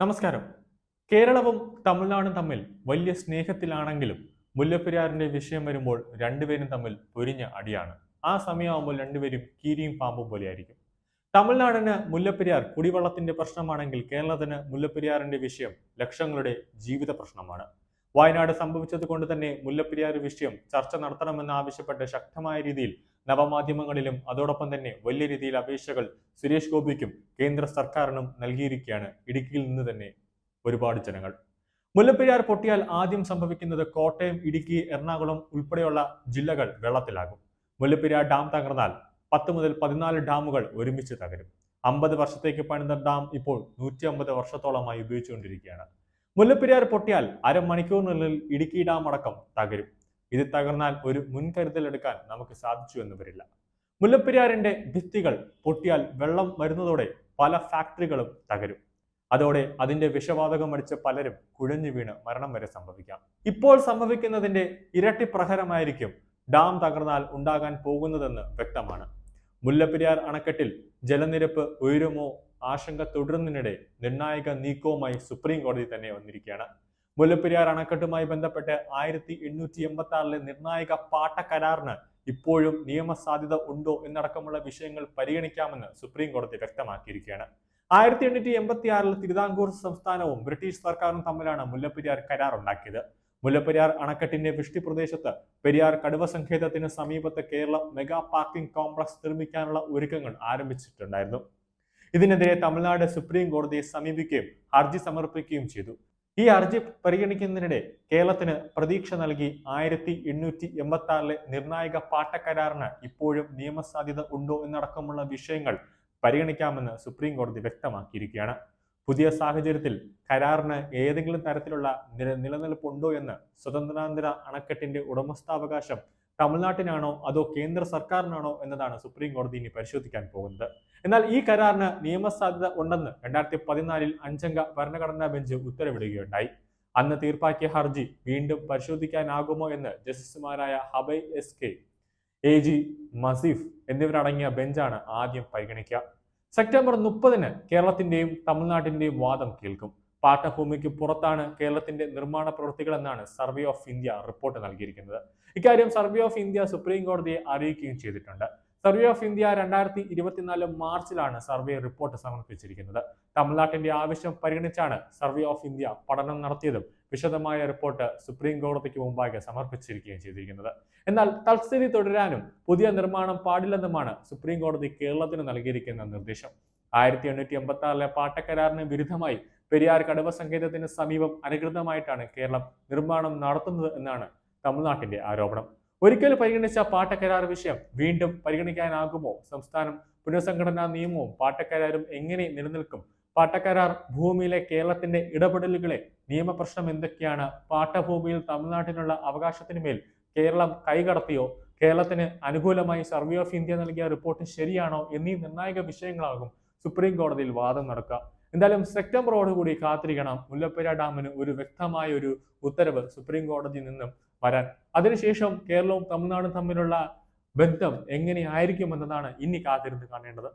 നമസ്കാരം. കേരളവും തമിഴ്നാടും തമ്മിൽ വലിയ സ്നേഹത്തിലാണെങ്കിലും മുല്ലപ്പെരിയാറിന്റെ വിഷയം വരുമ്പോൾ രണ്ടുപേരും തമ്മിൽ പൊരിഞ്ഞ അടിയാണ്. ആ സമയമാകുമ്പോൾ രണ്ടുപേരും കീരിയും പാമ്പും പോലെയായിരിക്കും. തമിഴ്നാടിന് മുല്ലപ്പെരിയാർ കുടിവെള്ളത്തിന്റെ പ്രശ്നമാണെങ്കിൽ കേരളത്തിന് മുല്ലപ്പെരിയാറിന്റെ വിഷയം ലക്ഷങ്ങളുടെ ജീവിത പ്രശ്നമാണ്. വയനാട് സംഭവിച്ചത് കൊണ്ട് തന്നെ മുല്ലപ്പെരിയാർ വിഷയം ചർച്ച നടത്തണമെന്ന് ആവശ്യപ്പെട്ട് ശക്തമായ രീതിയിൽ നവമാധ്യമങ്ങളിലും അതോടൊപ്പം തന്നെ വലിയ രീതിയിൽ അപേക്ഷകൾ സുരേഷ് ഗോപിക്കും കേന്ദ്ര സർക്കാരിനും നൽകിയിരിക്കുകയാണ്. ഇടുക്കിയിൽ നിന്ന് തന്നെ ഒരുപാട് ജനങ്ങൾ. മുല്ലപ്പെരിയാർ പൊട്ടിയാൽ ആദ്യം സംഭവിക്കുന്നത് കോട്ടയം ഇടുക്കി എറണാകുളം ഉൾപ്പെടെയുള്ള ജില്ലകൾ വെള്ളത്തിലാകും. മുല്ലപ്പെരിയാർ ഡാം തകർന്നാൽ പത്ത് മുതൽ പതിനാല് ഡാമുകൾ ഒരുമിച്ച് തകരും. അമ്പത് വർഷത്തേക്ക് പണിത ഡാം ഇപ്പോൾ നൂറ്റി അമ്പത് വർഷത്തോളമായി ഉപയോഗിച്ചുകൊണ്ടിരിക്കുകയാണ്. മുല്ലപ്പെരിയാർ പൊട്ടിയാൽ അരമണിക്കൂറിനുള്ളിൽ ഇടുക്കി ഡാം അടക്കം തകരും. ഇത് തകർന്നാൽ ഒരു മുൻകരുതൽ എടുക്കാൻ നമുക്ക് സാധിച്ചു എന്ന് വരില്ല. മുല്ലപ്പെരിയാറിന്റെ ഭിത്തികൾ പൊട്ടിയാൽ വെള്ളം വരുന്നതോടെ പല ഫാക്ടറികളും തകരും. അതോടെ അതിന്റെ വിഷവാതകം അടിച്ച പലരും കുഴഞ്ഞു വീണ് മരണം വരെ സംഭവിക്കാം. ഇപ്പോൾ സംഭവിക്കുന്നതിന്റെ ഇരട്ടി പ്രഹരമായിരിക്കും ഡാം തകർന്നാൽ ഉണ്ടാകാൻ പോകുന്നതെന്ന് വ്യക്തമാണ്. മുല്ലപ്പെരിയാർ അണക്കെട്ടിൽ ജലനിരപ്പ് ഉയരുമോ ആശങ്ക തുടരുന്നതിനിടെ നിർണായക നീക്കവുമായി സുപ്രീം കോടതി തന്നെ വന്നിരിക്കുകയാണ്. മുല്ലപ്പെരിയാർ അണക്കെട്ടുമായി ബന്ധപ്പെട്ട് ആയിരത്തി എണ്ണൂറ്റി എൺപത്തി ആറിലെ നിർണായക പാട്ട കരാറിന് ഇപ്പോഴും നിയമസാധ്യത ഉണ്ടോ എന്നടക്കമുള്ള വിഷയങ്ങൾ പരിഗണിക്കാമെന്ന് സുപ്രീം കോടതി വ്യക്തമാക്കിയിരിക്കുകയാണ്. ആയിരത്തി എണ്ണൂറ്റി എൺപത്തി ആറിൽ തിരുവിതാംകൂർ സംസ്ഥാനവും ബ്രിട്ടീഷ് സർക്കാരും തമ്മിലാണ് മുല്ലപ്പെരിയാർ കരാർ ഉണ്ടാക്കിയത്. മുല്ലപ്പെരിയാർ അണക്കെട്ടിന്റെ വൃഷ്ടി പ്രദേശത്ത് പെരിയാർ കടുവ സങ്കേതത്തിന് സമീപത്ത് കേരളം മെഗാ പാർക്കിംഗ് കോംപ്ലക്സ് നിർമ്മിക്കാനുള്ള ഒരുക്കങ്ങൾ ആരംഭിച്ചിട്ടുണ്ടായിരുന്നു. ഇതിനെതിരെ തമിഴ്നാട് സുപ്രീം കോടതിയെ സമീപിക്കുകയും ഹർജി സമർപ്പിക്കുകയും ചെയ്തു. ഈ ഹർജി പരിഗണിക്കുന്നതിനിടെ കേരളത്തിന് പ്രതീക്ഷ നൽകി ആയിരത്തി എണ്ണൂറ്റി എൺപത്തി ആറിലെ നിർണായക പാട്ടക്കരാറിന് ഇപ്പോഴും നിയമസാധ്യത ഉണ്ടോ എന്നടക്കമുള്ള വിഷയങ്ങൾ പരിഗണിക്കാമെന്ന് സുപ്രീം കോടതി വ്യക്തമാക്കിയിരിക്കുകയാണ്. പുതിയ സാഹചര്യത്തിൽ കരാറിന് ഏതെങ്കിലും തരത്തിലുള്ള നില നിലനിൽപ്പുണ്ടോ എന്ന് സ്വതന്ത്രാന്തര അണക്കെട്ടിന്റെ ഉടമസ്ഥാവകാശം തമിഴ്നാട്ടിനാണോ അതോ കേന്ദ്ര സർക്കാരിനാണോ എന്നതാണ് സുപ്രീം കോടതി ഇനി പരിശോധിക്കാൻ പോകുന്നത്. എന്നാൽ ഈ കരാറിന് നിയമസാധ്യത ഉണ്ടെന്ന് രണ്ടായിരത്തി പതിനാലിൽ അഞ്ചംഗ ഭരണഘടനാ ബെഞ്ച് ഉത്തരവിടുകയുണ്ടായി. അന്ന് തീർപ്പാക്കിയ ഹർജി വീണ്ടും പരിശോധിക്കാനാകുമോ എന്ന് ജസ്റ്റിസുമാരായ ഹബൈ എസ് കെ എ ജി മസീഫ് എന്നിവരടങ്ങിയ ബെഞ്ചാണ് ആദ്യം പരിഗണിക്കുക. സെപ്റ്റംബർ മുപ്പതിന് കേരളത്തിന്റെയും തമിഴ്നാട്ടിന്റെയും വാദം കേൾക്കും. പാട്ടഭൂമിക്ക് പുറത്താണ് കേരളത്തിന്റെ നിർമ്മാണ പ്രവൃത്തികൾ എന്നാണ് സർവേ ഓഫ് ഇന്ത്യ റിപ്പോർട്ട് നൽകിയിരിക്കുന്നത്. ഇക്കാര്യം സർവേ ഓഫ് ഇന്ത്യ സുപ്രീം കോടതിയെ അറിയിക്കുകയും ചെയ്തിട്ടുണ്ട്. സർവേ ഓഫ് ഇന്ത്യ രണ്ടായിരത്തി ഇരുപത്തിനാല് മാർച്ചിലാണ് സർവേ റിപ്പോർട്ട് സമർപ്പിച്ചിരിക്കുന്നത്. തമിഴ്നാട്ടിന്റെ ആവശ്യം പരിഗണിച്ചാണ് സർവേ ഓഫ് ഇന്ത്യ പഠനം നടത്തിയതും വിശദമായ റിപ്പോർട്ട് സുപ്രീം കോടതിക്ക് മുമ്പാകെ സമർപ്പിച്ചിരിക്കുകയും ചെയ്തിരിക്കുന്നത്. എന്നാൽ തൽസ്ഥിതി തുടരാനും പുതിയ നിർമ്മാണം പാടില്ലെന്നുമാണ് സുപ്രീം കോടതി കേരളത്തിന് നൽകിയിരിക്കുന്ന നിർദ്ദേശം. ആയിരത്തി എണ്ണൂറ്റി എൺപത്തി ആറിലെ പാട്ടക്കരാറിന് വിരുദ്ധമായി പെരിയാർ കടുവ സങ്കേതത്തിന് സമീപം അനധികൃതമായിട്ടാണ് കേരളം നിർമ്മാണം നടത്തുന്നത് എന്നാണ് തമിഴ്നാട്ടിന്റെ ആരോപണം. ഒരിക്കൽ പരിഗണിച്ച പാട്ടക്കരാർ വിഷയം വീണ്ടും പരിഗണിക്കാനാകുമോ? സംസ്ഥാനം പുനഃസംഘടനാ നിയമവും പാട്ടക്കരാരും എങ്ങനെ നിലനിൽക്കും? പാട്ടക്കരാർ ഭൂമിയിലെ കേരളത്തിന്റെ ഇടപെടലുകളെ നിയമപ്രശ്നം എന്തൊക്കെയാണ്? പാട്ടഭൂമിയിൽ തമിഴ്നാട്ടിനുള്ള അവകാശത്തിനുമേൽ കേരളം കൈകടത്തിയോ? കേരളത്തിന് അനുകൂലമായി സർവേ ഓഫ് ഇന്ത്യ നൽകിയ റിപ്പോർട്ട് ശരിയാണോ? എന്നീ നിർണായക വിഷയങ്ങളാകും സുപ്രീം കോടതിയിൽ വാദം നടക്കുക. എന്തായാലും സെപ്റ്റംബറോട് കൂടി കാത്തിരിക്കണം. മുല്ലപ്പെരിയാർ ഡാമിന് ഒരു വ്യക്തമായ ഒരു ഉത്തരവ് സുപ്രീം കോടതിയിൽ നിന്നും വരാൻ. അതിനുശേഷം കേരളവും തമിഴ്നാടും തമ്മിലുള്ള ബന്ധം എങ്ങനെയായിരിക്കും എന്നതാണ് ഇനി കാത്തിരുന്ന് കാണേണ്ടത്.